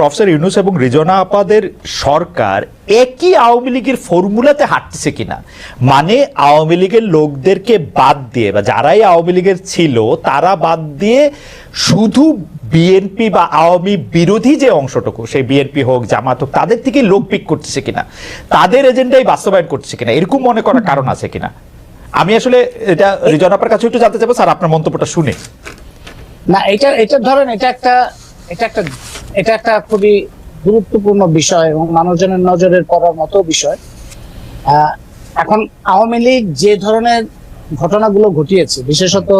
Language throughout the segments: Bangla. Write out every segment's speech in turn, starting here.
প্রফেসর ইউনুস এবং রিজনা আপাদের সরকার একই আওয়ামী লীগের ফর্মুলাতে হাঁটতেছে কিনা? মানে আওয়ামী লীগের লোকদেরকে বাদ দিয়ে বা যারাই আওয়ামী লীগের ছিল, তারা বাদ দিয়ে শুধু বিএনপি বা আওয়ামী বিরোধী যে অংশটুকু, সেই বিএনপি হোক, জামাত হোক, তাদের থেকে লোক পিক করতেছে কিনা? তাদের এজেন্ডাই বাস্তবায়ন করতেছে কিনা? এরকম মনে করার কারণ আছে কিনা? আমি আসলে এটা রিজন আপার কাছে একটু জানতে চাইব, স্যার, আপনার মন্তব্যটা শুনে। না, এটা এটা ধরেন, এটা একটা এটা একটা এটা একটা খুবই গুরুত্বপূর্ণ বিষয় এবং মানুষজনের নজরের পড়ার মতো বিষয়। এখন আওয়ামী লীগ যে ধরনের ঘটনাগুলো ঘটিয়েছে, বিশেষত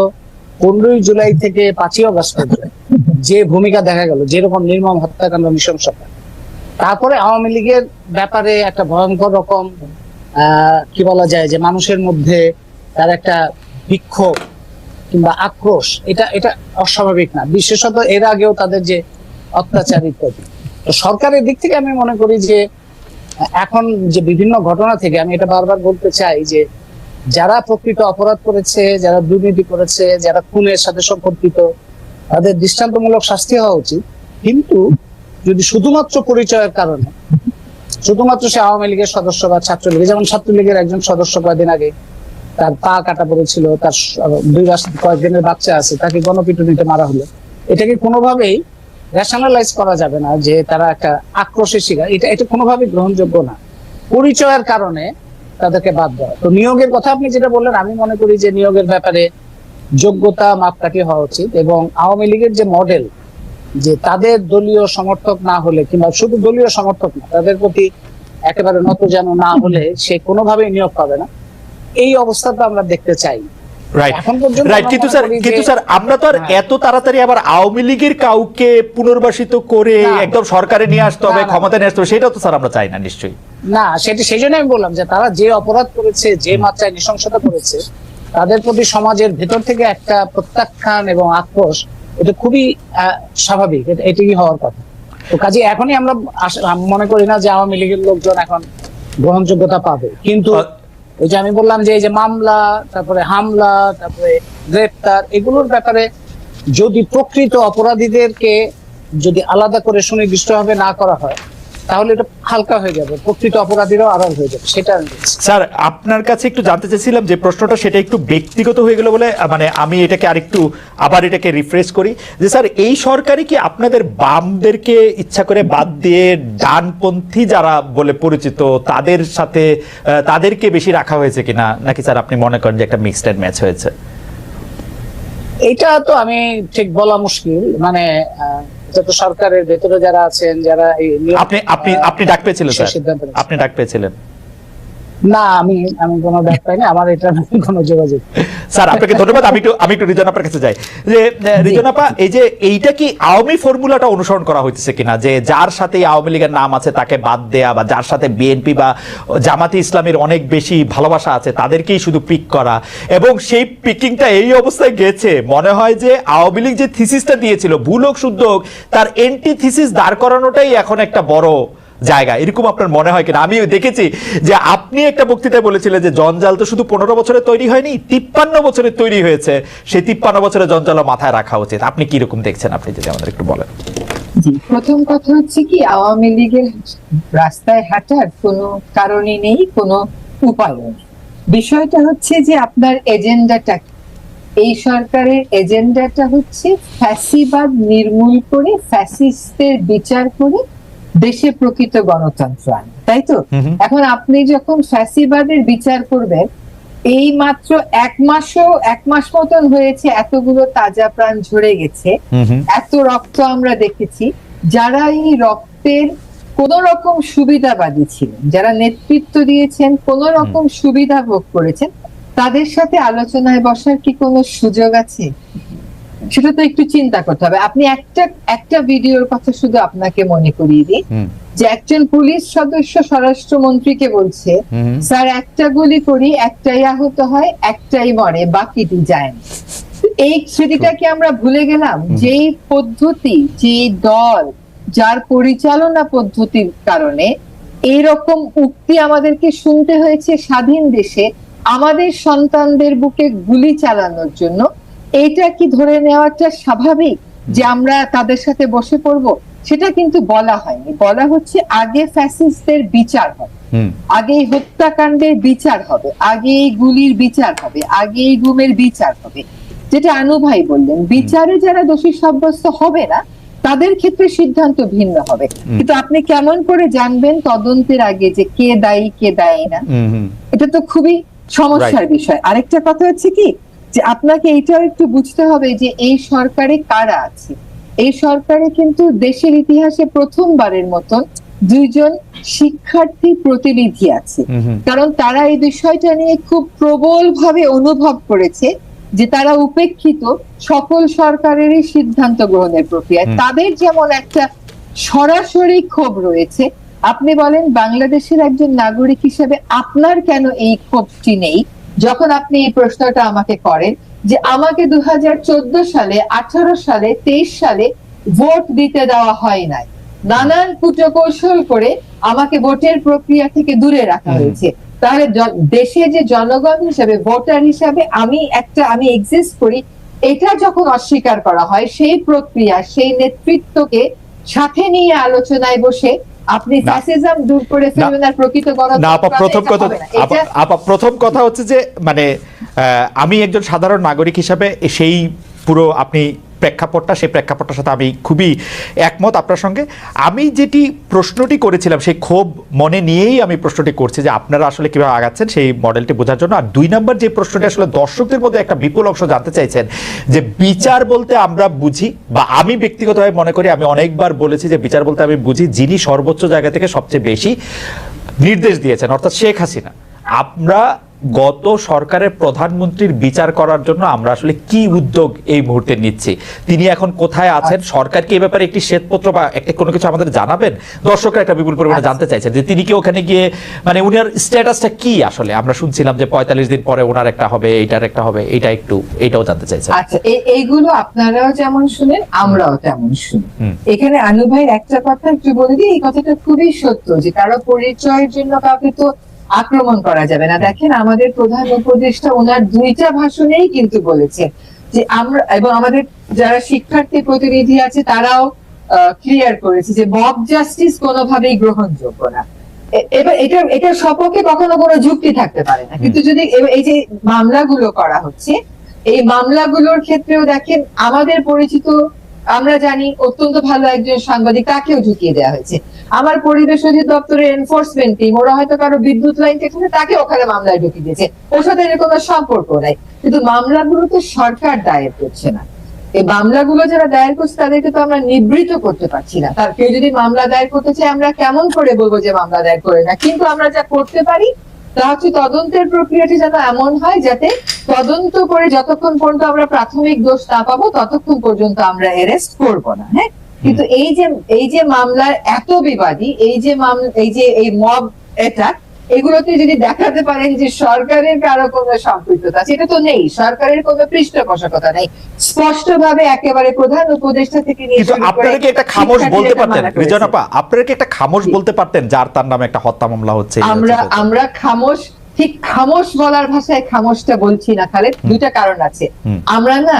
পনেরোই জুলাই থেকে পাঁচই অগস্ট পর্যন্ত যে ভূমিকা দেখা গেল, যেরকম নির্মম হত্যাকাণ্ড নৃশংসতা তারপরে আওয়ামী লীগের ব্যাপারে একটা ভয়ঙ্কর রকম কি বলা যায় যে মানুষের মধ্যে তার একটা বিক্ষোভ আক্রোশ, এটা এটা অস্বাভাবিক না। বিশেষত এর আগেও তাদের যে অত্যাচার ইত্যাদি তো সরকারের দিক থেকে আমি মনে করি যে, এখন যে বিভিন্ন ঘটনা থেকে আমি এটা বারবার বলতে চাই যে, যারা প্রকৃত অপরাধ করেছে, যারা দুর্নীতি করেছে, যারা খুনের সাথে সম্পর্কিত, তাদের দৃষ্টান্তমূলক শাস্তি হওয়া উচিত। কিন্তু যদি শুধুমাত্র পরিচয়ের কারণে, শুধুমাত্র সে আওয়ামী লীগের সদস্য বা ছাত্রলীগের যেমন ছাত্রলীগের একজন সদস্য কয়েকদিন আগে তার পা কাটা পড়েছিল, তার দুই মাস কয়েকদিনের বাচ্চা আছে, তাকে গণপিটুনিতে মারা হলো। এটাকে কোনোভাবেই রেশনালাইজ করা যাবে না যে তারা একটা আক্রোশের শিকার। এটা এটা কোনোভাবেই গ্রহণযোগ্য না। পরিচয়ের কারণে তাদেরকে বাদ দেওয়া। তো নিয়োগের কথা আপনি যেটা বললেন, আমি মনে করি যে নিয়োগের ব্যাপারে যোগ্যতা মাপকাঠি হওয়া উচিত এবং আওয়ামী লীগের যে মডেল যে তাদের দলীয় সমর্থক না হলে কিংবা শুধু দলীয় সমর্থক না, তাদের প্রতি একেবারে নত যেন না হলে সে কোনোভাবেই নিয়োগ পাবে না। এই অবস্থাটা আমরা দেখতে চাই। রাইট এখন পর্যন্ত রাইট আমরা কিন্তু স্যার করি যে- কিন্তু স্যার আমরা তো আর। এত তাড়াতাড়ি আবার আওয়ামী লীগের কাউকে পুনর্বাসিত করে একদম সরকারে নিয়ে আসতে হবে না, না। ক্ষমতা নিয়ে আসতে হবে সেটাও তো স্যার আমরা চাই না নিশ্চয়ই। না সেটা সেই জন্য আমি বললাম যে তারা যে অপরাধ করেছে যে মাত্রায় নৃশংসতা করেছে তাদের প্রতি সমাজের ভেতর থেকে একটা প্রত্যাখ্যান এবং আক্রোশ এটা খুবই স্বাভাবিক। এটা এটাই হওয়ার কথা। তো কাজে এখনই আমরা মনে করি না যে আওয়ামী লীগের লোকজন এখন গ্রহণযোগ্যতা পাবে। কিন্তু ওই যে আমি বললাম যে এই যে মামলা, তারপরে হামলা, তারপরে গ্রেপ্তার, এগুলোর ব্যাপারে যদি প্রকৃত অপরাধীদেরকে যদি আলাদা করে সুনির্দিষ্টভাবে না করা হয় তাহলে এটা হালকা হয়ে যাবে প্রকৃত অপরাধীরাও আড়াল হয়ে যাবে সেটা স্যার আপনার কাছে একটু জানতে চাইছিলাম যে প্রশ্নটা সেটা একটু ব্যক্তিগত হয়ে গেল বলে মানে আমি এটাকে আরেকটু আবার এটাকে রিফ্রেশ করি যে স্যার এই সরকারই কি আপনাদের বামদেরকে ইচ্ছা করে বাদ দিয়ে ডানপন্থী যারা বলে পরিচিত তাদের সাথে তাদেরকে বেশি রাখা হয়েছে কিনা? নাকি স্যার আপনি মনে করেন যে একটা মিক্সড ম্যাচ হয়েছে? এটা তো আমি ঠিক বলা মুশকিল মানে তো সরকারের ভেতরে যারা আছেন যারা এই আপনি আপনি আপনি ডাক পেয়েছিলেন সিদ্ধান্ত আপনি ডাক পেয়েছিলেন। না আমি আমি কোনো পাইনি আমার এটা কোনো যোগাযোগ স্যার আপনাকে ধন্যবাদ আমি একটু আমি একটু রিজন আপার কাছে যাই। যে আহ, রিজন আপা এই যে এইটা কি আওয়ামী ফর্মুলাটা অনুসরণ করা হইতেছে কিনা? যে যার সাথে আওয়ামী লীগের নাম আছে তাকে বাদ দেয়া বা যার সাথে বিএনপি বা জামাতে ইসলামের অনেক বেশি ভালোবাসা আছে তাদেরকেই শুধু পিক করা। এবং সেই পিকিংটা এই অবস্থায় গেছে। মনে হয় যে আওয়ামী লীগ যে থিসিসটা দিয়েছিল ভুল হোক শুদ্ধ হোক তার এন্টি থিসিস দাঁড় করানোটাই এখন একটা বড় জায়গা। এরকম আপনার মনে হয় কিনা? আমি দেখেছি যে আপনি একটা বক্তৃতায় বলেছিলেন যে জঞ্জাল তো শুধু পনেরো বছরে তৈরি হয়নি, তিপ্পান্ন বছরে তৈরি হয়েছে। সেই তিপ্পান্ন বছরে জঞ্জাল মাথায় রাখা উচিত। আপনি কি রকম দেখছেন? আপনি যদি আমাদের একটু বলেন। প্রথম কথা হচ্ছে কি, আওয়ামী লীগের রাস্তায় হাঁটার কোনো কারণই নেই, কোনো উপায় নেই। বিষয়টা হচ্ছে যে আপনার এজেন্ডাটা এই সরকারের এজেন্ডাটা হচ্ছে ফ্যাসিবাদ নির্মূল করে, ফ্যাসিস্টের বিচার করে দেশে প্রকৃত গণতন্ত্র আনা তাই তো। এখন আপনি যখন ফ্যাসিবাদের বিচার করবেন এই মাত্র এক মাসও এক মাস মতন হয়েছে এতগুলো তাজা প্রাণ ঝরে গেছে। এত রক্ত আমরা দেখেছি যারা এই রক্তের কোন রকম সুবিধাবাদী ছিলেন যারা নেতৃত্ব দিয়েছেন কোন রকম সুবিধা ভোগ করেছেন তাদের সাথে আলোচনায় বসার কি কোনো সুযোগ আছে সেটা তো একটু চিন্তা করতে হবে। আপনি একটা একটা ভিডিওর কথা শুধু আপনাকে মনে করিয়ে দিই যে একজন পুলিশ সদস্য স্বরাষ্ট্রমন্ত্রীকে বলছে। স্যার একটা গুলি করি একটাই আহত হয় একটাই মরে বাকিটি যায় এই স্মৃতিটা কি আমরা ভুলে গেলাম? যেই পদ্ধতি যে দল যার পরিচালনা পদ্ধতির কারণে এইরকম উক্তি আমাদেরকে শুনতে হয়েছে স্বাধীন দেশে আমাদের সন্তানদের বুকে গুলি চালানোর জন্য এটা কি ধরে নেওয়াটা স্বাভাবিক যে আমরা তাদের সাথে বসে পড়ব? সেটা কিন্তু বলা হয়নি। বলা হচ্ছে আগে ফ্যাসিস্টদের বিচার হবে। আগে এই হত্যাকাণ্ডের বিচার হবে। আগে এই গুলির বিচার হবে। আগে এই গুমের বিচার হবে। যেটা আনু ভাই বললেন বিচারে যারা দোষী সাব্যস্ত হবে না তাদের ক্ষেত্রে সিদ্ধান্ত ভিন্ন হবে। কিন্তু আপনি কেমন করে জানবেন তদন্তের আগে যে কে দায়ী কে দায়ী না? এটা তো খুবই সমস্যার বিষয়। আরেকটা কথা হচ্ছে কি যে আপনাকে এটাও একটু বুঝতে হবে যে এই সরকারে কারা আছে। এই সরকারে কিন্তু দেশের ইতিহাসে প্রথমবারের মতন দুইজন শিক্ষার্থী প্রতিনিধি আছে। কারণ তারা এই বিষয়টা নিয়ে খুব প্রবল ভাবে অনুভব করেছে যে তারা উপেক্ষিত সকল সরকারেরই সিদ্ধান্ত গ্রহণের প্রক্রিয়ায়। তাদের যেমন একটা সরাসরি ক্ষোভ রয়েছে আপনি বলেন বাংলাদেশের একজন নাগরিক হিসেবে আপনার কেন এই ক্ষোভটি নেই? যখন আপনি এই প্রশ্নটা আমাকে করেন যে আমাকে দু সালে আঠারো সালে তেইশ সালে ভোট দিতে দেওয়া হয় নাই। নানান কুটকৌশল করে আমাকে ভোটের প্রক্রিয়া থেকে দূরে রাখা হয়েছে। তাহলে দেশে যে জনগণ হিসাবে ভোটার হিসাবে আমি একটা আমি এক্সিস্ট করি এটা যখন অস্বীকার করা হয় সেই প্রক্রিয়া সেই নেতৃত্বকে সাথে নিয়ে আলোচনায় বসে আপনি। ফ্যাসিজম দূর করে ফেলবেন আর প্রকৃত না আপা প্রথম কথা আপা আপা প্রথম কথা হচ্ছে যে মানে আহ, আমি একজন সাধারণ নাগরিক হিসাবে সেই পুরো আপনি প্রেক্ষাপটটা, সেই প্রেক্ষাপটটার সাথে আমি খুবই একমত আপনার সঙ্গে। আমি যেটি প্রশ্নটি করেছিলাম, সেই ক্ষোভ মনে নিয়েই আমি প্রশ্নটি করছি যে আপনারা আসলে কীভাবে আগাচ্ছেন সেই মডেলটি বোঝার জন্য। আর দুই নম্বর যে প্রশ্নটি আসলে দর্শকদের মধ্যে একটা বিপুল অংশ জানতে চাইছেন, যে বিচার বলতে আমরা বুঝি, বা আমি ব্যক্তিগতভাবে মনে করি, আমি অনেকবার বলেছি যে বিচার বলতে আমি বুঝি যিনি সর্বোচ্চ জায়গা থেকে সবচেয়ে বেশি নির্দেশ দিয়েছেন, অর্থাৎ শেখ হাসিনা। আমরা গত সরকারের প্রধানমন্ত্রীর বিচার করার জন্য আমরা আসলে কি উদ্যোগ এই মুহূর্তে নিচ্ছি? তিনি এখন কোথায় আছেন? সরকার কি এ ব্যাপারে একটি শ্বেতপত্র বা একটা কোনো কিছু আমাদের জানাবেন? দর্শকরা একটা বিপুল পরিমাণে জানতে চাইছেন যে তিনি কি ওখানে গিয়ে মানে উনার স্ট্যাটাসটা কি আসলে? আমরা শুনছিলাম যে পঁয়তাল্লিশ দিন পরে ওনার একটা হবে এইটার একটা হবে এটা একটু এটাও জানতে চাইছেন। আচ্ছা এইগুলো আপনারাও যেমন শুনেন আমরাও তেমন শুনি। এখানে আনু ভাই একটা কথা একটু বলে দিই এই কথাটা খুবই সত্য যে কারও পরিচয়ের জন্য কাউকে তো আক্রমণ করা যাবে না। দেখেন আমাদের প্রধান উপদেষ্টা ওনার দুইটা ভাষণেই কিন্তু বলেছে যে আমরা এবং আমাদের যারা শিক্ষার্থী প্রতিনিধি আছে তারাও ক্লিয়ার করেছে যে মব জাস্টিস কোনোভাবেই গ্রহণযোগ্য না। এবার এটা এটার সপক্ষে কখনো কোনো যুক্তি থাকতে পারে না। কিন্তু যদি এই যে মামলাগুলো করা হচ্ছে এই মামলাগুলোর ক্ষেত্রেও দেখেন আমাদের পরিচিত আমরা জানি অত্যন্ত ভালো একজন সাংবাদিক, তাকেও ঢুকিয়ে দেওয়া হয়েছে। আমার পরিবেশ অধিদপ্তরের এনফোর্সমেন্ট টিম ওরা হয়তো কারও বিদ্যুৎ লাইন কেটে তাকে ওখানে মামলায় ঢুকিয়ে দিয়েছে। ওর সাথে এর কোনো সম্পর্ক নাই। কিন্তু মামলাগুলো তো সরকার দায়ের করছে না। এই মামলাগুলো যারা দায়ের করছে, তাদেরকে তো আমরা নিবৃত করতে পারছি না। তার কেউ যদি মামলা দায়ের করতে চায়, আমরা কেমন করে বলব যে মামলা দায়ের করে না? কিন্তু আমরা যা করতে পারি তা হচ্ছে তদন্তের প্রক্রিয়াটি যেন এমন হয় যাতে তদন্ত করে যতক্ষণ পর্যন্ত আমরা প্রাথমিক দোষ না পাবো ততক্ষণ পর্যন্ত আমরা এরেস্ট করব না হ্যাঁ? কিন্তু এই যে এই যে মামলার এত বিবাদী এই যে মামলা এই যে এই মব এটা এগুলোতে যদি দেখাতে পারেন যে সরকারের কারও কোনো সম্পৃক্ততা এটা তো নেই। সরকারের কোনো পৃষ্ঠপোষকতা নেই। স্পষ্ট ভাবে একেবারে প্রধান উপদেষ্টা থেকে নিয়ে আপনারা কি একটা খামোশ বলতে পারতেন? করেছে। আপনারা কি একটা খামোশ বলতে পারতেন যার তার নামে একটা হত্যা মামলা হচ্ছে আমরা আমরা খামোশ ঠিক খামোশ বলার ভাষায় খামোশটা বলছি না খালেদ। দুইটা কারণ আছে। আমরা না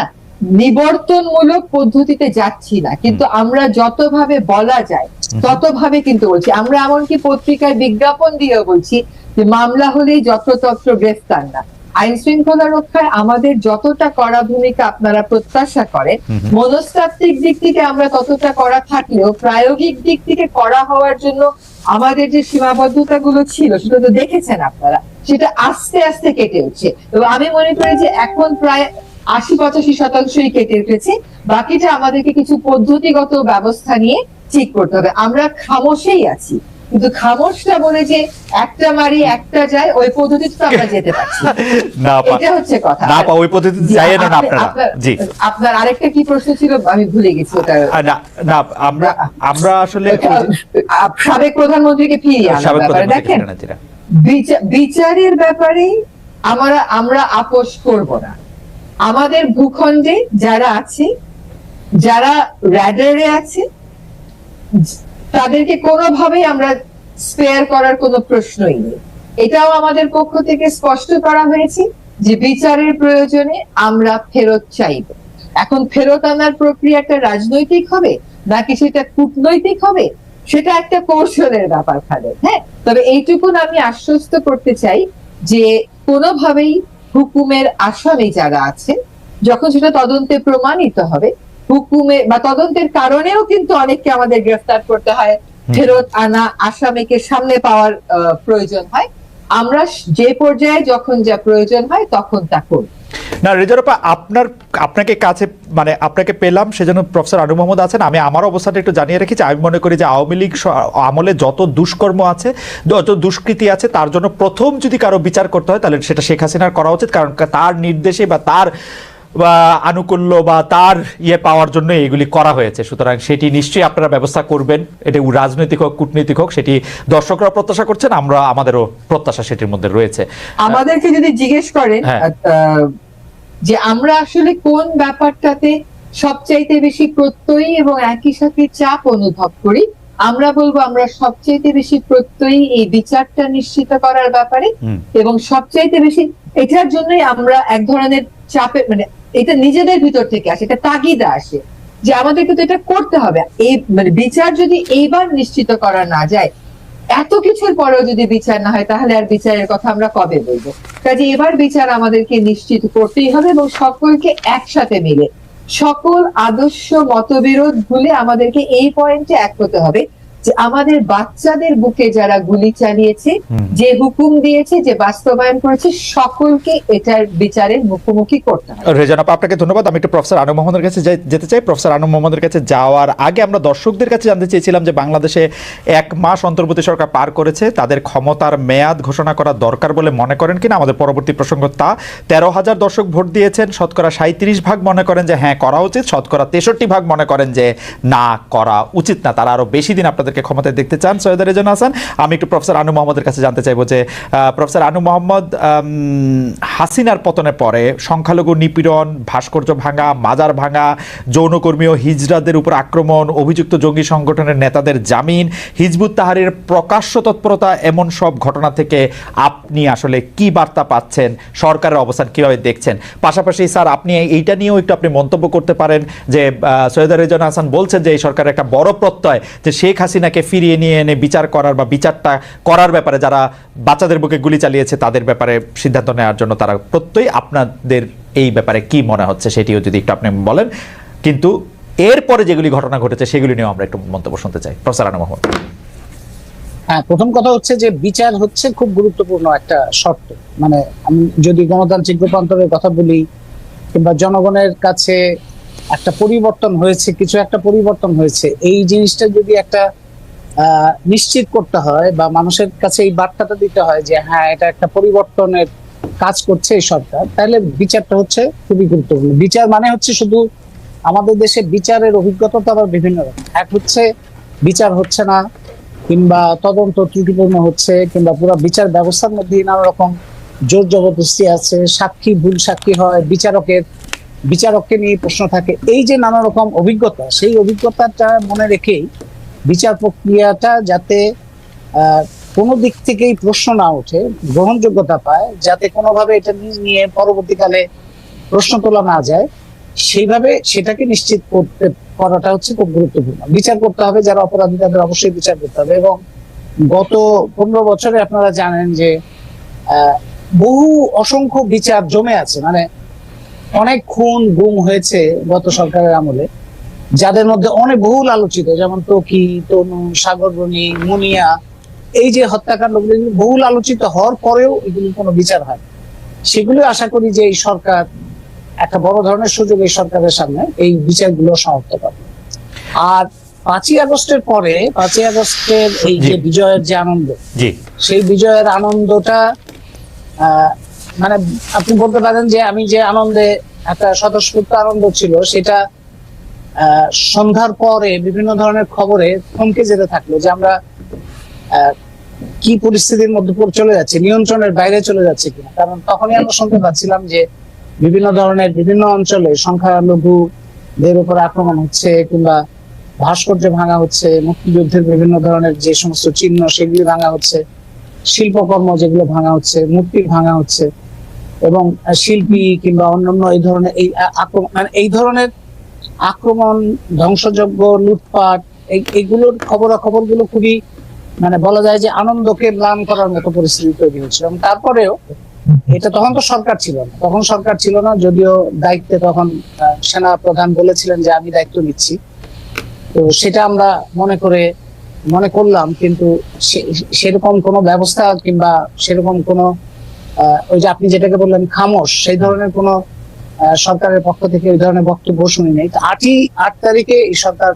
নিবর্তনমূলক পদ্ধতিতে যাচ্ছি না কিন্তু আমরা যতভাবে বলা যায় ততভাবে কিন্তু বলছি। আমরা এমনকি পত্রিকায় বিজ্ঞাপন দিয়েও বলছি যে মামলা হলেই যত্রতত্র গ্রেফতার না। আইন শৃঙ্খলা রক্ষায় আমাদের যতটা করা ভূমিকা আপনারা প্রত্যাশা করেন মনস্তাত্ত্বিক দিক থেকে আমরা ততটা করা থাকলেও প্রায়োগিক দিক থেকে করা হওয়ার জন্য আমাদের যে সীমাবদ্ধতা গুলো ছিল সেটা তো দেখেছেন আপনারা সেটা আস্তে আস্তে কেটে উঠছে। এবং আমি মনে করি যে এখন প্রায় আশি পঁচাশি শতাংশই কেটে উঠেছে বাকিটা আমাদেরকে কিছু পদ্ধতিগত ব্যবস্থা নিয়ে ঠিক করতে হবে। আমরা খামোশেই আছি। কিন্তু খামোশটা বলে যে একটা মারি একটা যায় ওই পদ্ধতিতে তো আমরা যেতে পারছি না। এটা হচ্ছে কথা। না আপা ওই পদ্ধতিতে যাইয়েন না আপনারা। জি। আপনার আরেকটা কি প্রশ্ন ছিল? আমি ভুলে গেছি ওটা। না না আমরা আমরা আসলে সাবেক প্রধানমন্ত্রীকে ফিরিয়ে সাবেক ব্যাপারে দেখেন বিচারের ব্যাপারে আমরা আমরা আপোষ করব না। আমাদের ভূখণ্ডে যারা আছে, যারা র্যাডারে আছে, তাদেরকে কোনোভাবেই আমরা স্পেয়ার করার কোনো প্রশ্নই নেই। এটাও আমাদের পক্ষ থেকে স্পষ্ট করা হয়েছে যে বিচারের প্রয়োজনে আমরা ফেরত চাইব। এখন ফেরত আনার প্রক্রিয়াটা রাজনৈতিক হবে নাকি সেটা কূটনৈতিক হবে, সেটা একটা কৌশলের ব্যাপার খালেদ হ্যাঁ? তবে এইটুকুন আমি আশ্বস্ত করতে চাই যে কোনোভাবেই হুকুমের আসামি যারা আছে যখন সেটা তদন্তে প্রমাণিত হবে হুকুমে বা তদন্তের কারণেও কিন্তু অনেককে আমাদের গ্রেফতার করতে হয়। ফেরত আনা আসামিকে সামনে পাওয়ার আহ, প্রয়োজন হয়। আমরা যে পর্যায়ে যখন যা প্রয়োজন হয় তখন তা করি। না রেজারপা আপনার, আপনাকে কাছে মানে আপনাকে পেলাম, সেজন্য প্রফেসর আনু মোহাম্মদ আছেন। আমি আমার অবস্থাটা একটু জানিয়ে রেখেছি। আমি মনে করি যে আওয়ামী লীগ আমলে যত দুষ্কর্ম আছে, যত দুষ্কৃতি আছে, তার জন্য প্রথম যদি কারও বিচার করতে হয়, তাহলে সেটা শেখ হাসিনার করা উচিত। কারণ তার নির্দেশে বা তার বা আনুকূল্য বা তার ইয়ে পাওয়ার জন্য এগুলি করা হয়েছে। সুতরাং সেটি নিশ্চয়ই আপনারা ব্যবস্থা করবেন। এটা রাজনৈতিক হোক কূটনৈতিক হোক সেটি দর্শকরা প্রত্যাশা করছেন আমরা আমাদেরও প্রত্যাশা সেটির মধ্যে রয়েছে। আমাদেরকে যদি জিজ্ঞেস করেন হ্যাঁ। যে আমরা আসলে কোন ব্যাপারটাতে সবচাইতে বেশি প্রত্যয়ী এবং একই সাথে চাপ অনুভব করি আমরা বলব আমরা সবচাইতে বেশি প্রত্যয়ী এই বিচারটা নিশ্চিত করার ব্যাপারে এবং সবচাইতে বেশি এটার জন্যই আমরা এক ধরনের চাপে মানে এটা নিজেদের ভিতর থেকে আসে, এটা তাগিদা আসে যে আমাদেরকে তো এটা করতে হবে। এই মানে বিচার যদি এইবার নিশ্চিত করা না যায়, এত কিছুর পরেও যদি বিচার না হয়, তাহলে আর বিচারের কথা আমরা কবে বলব? কাজে এবার বিচার আমাদেরকে নিশ্চিত করতেই হবে এবং সকলকে একসাথে মিলে, সকল আদর্শ মতবিরোধ ভুলে আমাদেরকে এই পয়েন্টে এক হতে হবে। যে আমাদের বাচ্চাদের বুকে যারা গুলি চালিয়েছে যে হুকুম দিয়েছে যে বাস্তবায়ন করেছে সকলকে এটার বিচারের মুখোমুখি করতে হবে। রেজানাপা আপনাকে ধন্যবাদ। আমি একটু প্রফেসর আনু মোহাম্মদের কাছে যেতে চাই। প্রফেসর আনু মোহাম্মদের কাছে যাওয়ার আগে আমরা দর্শকদের কাছে জানতে চেয়েছিলাম যে বাংলাদেশে এক মাস অন্তর্বর্তী সরকার পার করেছে। তাদের ক্ষমতার মেয়াদ ঘোষণা করা দরকার বলে মনে করেন কিনা? আমাদের পরবর্তী প্রসঙ্গ তা। তেরো হাজার দর্শক ভোট দিয়েছেন। শতকরা সাঁত্রিশ ভাগ মনে করেন যে হ্যাঁ করা উচিত। শতকরা তেষট্টি ভাগ মনে করেন যে না করা উচিত না। তারা আরও বেশি দিন আপনাদেরকে ক্ষমতায় দেখতে চান সৈয়দ রেজন হাসান। আমি একটু প্রফেসর আনু মোহাম্মদের কাছে জানতে চাইব যে প্রফেসর আনু মোহাম্মদ হাসিনার পতনের পরে সংখ্যালঘু নিপীড়ন, ভাস্কর্য ভাঙা, মাজার ভাঙা, যৌনকর্মী ও হিজড়াদের উপর আক্রমণ, অভিযুক্ত জঙ্গি সংগঠনের নেতাদের জামিন, হিজবুত তাহারির প্রকাশ্য তৎপরতা, এমন সব ঘটনা থেকে আপনি আসলে কি বার্তা পাচ্ছেন? সরকারের অবস্থান কীভাবে দেখছেন? পাশাপাশি স্যার, আপনি এইটা নিয়েও একটু আপনি মন্তব্য করতে পারেন যে সৈয়দ রেজন হাসান বলছেন যে, এই সরকারের একটা বড় প্রত্যয় যে শেখ হাসিনাকে ফিরিয়ে নিয়ে এনে বিচার করার বা বিচারটা করার ব্যাপারে যারা বাচ্চাদের বুকে গুলি চালিয়েছে, তাদের ব্যাপারে সিদ্ধান্ত নেওয়ার জন্য তারা প্রত্যয় আপনাদের এই ব্যাপারে কি মনে হচ্ছে সেটিও যদি একটু আপনি বলেন। কিন্তু এরপরে যেগুলি ঘটনা ঘটেছে, সেগুলি নিয়েও আমরা একটু মন্তব্য শুনতে চাই। প্রফেসর আনু মোহাম্মদ। হ্যাঁ প্রথম কথা হচ্ছে যে বিচার হচ্ছে খুব গুরুত্বপূর্ণ একটা শর্ত। মানে আমি যদি গণতান্ত্রিক রূপান্তরের কথা বলি কিংবা জনগণের কাছে একটা পরিবর্তন হয়েছে, কিছু একটা পরিবর্তন হয়েছে, এই জিনিসটা যদি একটা নিশ্চিত করতে হয় বা মানুষের কাছে এই বার্তাটা দিতে হয় যে হ্যাঁ এটা একটা পরিবর্তনের কাজ করছে এই সরকার। তাহলে বিচারটা হচ্ছে খুবই গুরুত্বপূর্ণ। বিচার মানে হচ্ছে শুধু আমাদের দেশে বিচারের অভিজ্ঞতা তো আবার বিভিন্ন রকম। এক হচ্ছে বিচার হচ্ছে না, কিংবা তদন্ত ত্রুটিপূর্ণ হচ্ছে, কিংবা পুরো বিচার ব্যবস্থার মধ্যে নানা রকম জোর জবরদস্তি আছে, সাক্ষী ভুল সাক্ষী হয়, বিচারকের, বিচারককে নিয়ে প্রশ্ন থাকে। এই যে নানা রকম অভিজ্ঞতা, সেই অভিজ্ঞতাটা মনে রেখেই বিচার প্রক্রিয়াটা যাতে কোনো দিক থেকেই প্রশ্ন না ওঠে, গ্রহণযোগ্যতা পায়, যাতে কোনোভাবে এটা নিয়ে পরবর্তীকালে প্রশ্ন তোলা না যায়, সেইভাবে সেটাকে নিশ্চিত করতে, করাটা হচ্ছে খুব গুরুত্বপূর্ণ। বিচার করতে হবে, যারা অপরাধী তাদের অবশ্যই বিচার করতে হবে এবং গত পনেরো বছরে আপনারা জানেন যে বহু অসংখ্য বিচার জমে আছে। মানে অনেক খুন, গুম হয়েছে গত সরকারের আমলে। যাদের মধ্যে অনেক বহুল আলোচিত যেমন তকি তনু সাগরবনি মুনিয়া এই যে হত্যাকাণ্ডগুলো এগুলো বহুল আলোচিত হওয়ার পরেও এগুলি কোনো বিচার হয় সেগুলো আশা করি যে এই সরকার একটা বড় ধরনের সুযোগ এই সরকারের সামনে এই বিচারগুলো সমাপ্ত করবে আর পাঁচই আগস্টের পরে পাঁচই আগস্টের এই যে বিজয়ের যে আনন্দ সেই বিজয়ের আনন্দটা আহ, মানে আপনি বলতে পারেন যে আমি যে আনন্দে একটা স্বতঃস্ফূর্ত আনন্দ ছিল সেটা সন্ধ্যার পরে বিভিন্ন ধরনের খবরে থমকে যেতে থাকল যে আমরা কি পরিস্থিতির মধ্যে চলে যাচ্ছে, নিয়ন্ত্রণের বাইরে চলে যাচ্ছে কিনা। কারণ তখনই আমরা শুনতে পাচ্ছিলাম যে বিভিন্ন ধরনের বিভিন্ন অঞ্চলে সংখ্যালঘুদের উপর আক্রমণ হচ্ছে কিংবা ভাস্কর্য ভাঙা হচ্ছে, মুক্তিযুদ্ধের বিভিন্ন ধরনের যে সমস্ত চিহ্ন সেগুলি ভাঙা হচ্ছে, শিল্পকর্ম যেগুলো ভাঙা হচ্ছে, মূর্তি ভাঙা হচ্ছে এবং শিল্পী কিংবা অন্যান্য এই ধরনের এই আক্রমণ মানে এই ধরনের আক্রমণ, ধ্বংসযজ্ঞ, লুটপাট এইগুলোর খবরাখবরগুলো খুবই মানে বলা যায় যে আনন্দকে ম্লান করার মতো পরিস্থিতি তৈরি হয়েছিল। তারপরেও এটা তখন তো সরকার ছিল না। তখন সরকার ছিল না, যদিও দায়িত্বে তখন সেনা প্রধান বলেছিলেন যে আমি দায়িত্ব নিচ্ছি। তো সেটা আমরা মনে করে, মনে করলাম, কিন্তু সেরকম কোনো ব্যবস্থা কিংবা সেরকম কোনো ওই যে আপনি যেটাকে বললেন খামোশ, সেই ধরনের কোনো সরকারের পক্ষ থেকে ওই ধরনের বক্তব্য শুনি নাই। আটই আট তারিখে এই সরকার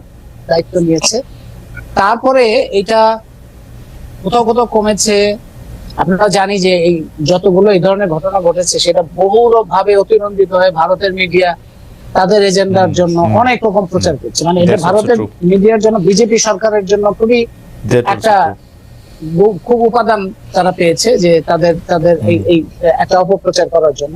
দায়িত্ব নিয়েছে। তারপরে এটা কোথাও কোথাও কমেছে। আপনারা জানি যে এই যতগুলো এই ধরনের ঘটনা ঘটেছে সেটা বহু ভাবে অতিরঞ্জিত হয়ে ভারতের মিডিয়া তাদের এজেন্ডার জন্য অনেক রকম প্রচার করছে। মানে এটা ভারতের মিডিয়ার জন্য বিজেপি সরকারের জন্য খুবই একটা খুব উপাদান তারা পেয়েছে যে তাদের তাদের এই এই একটা অপপ্রচার করার জন্য।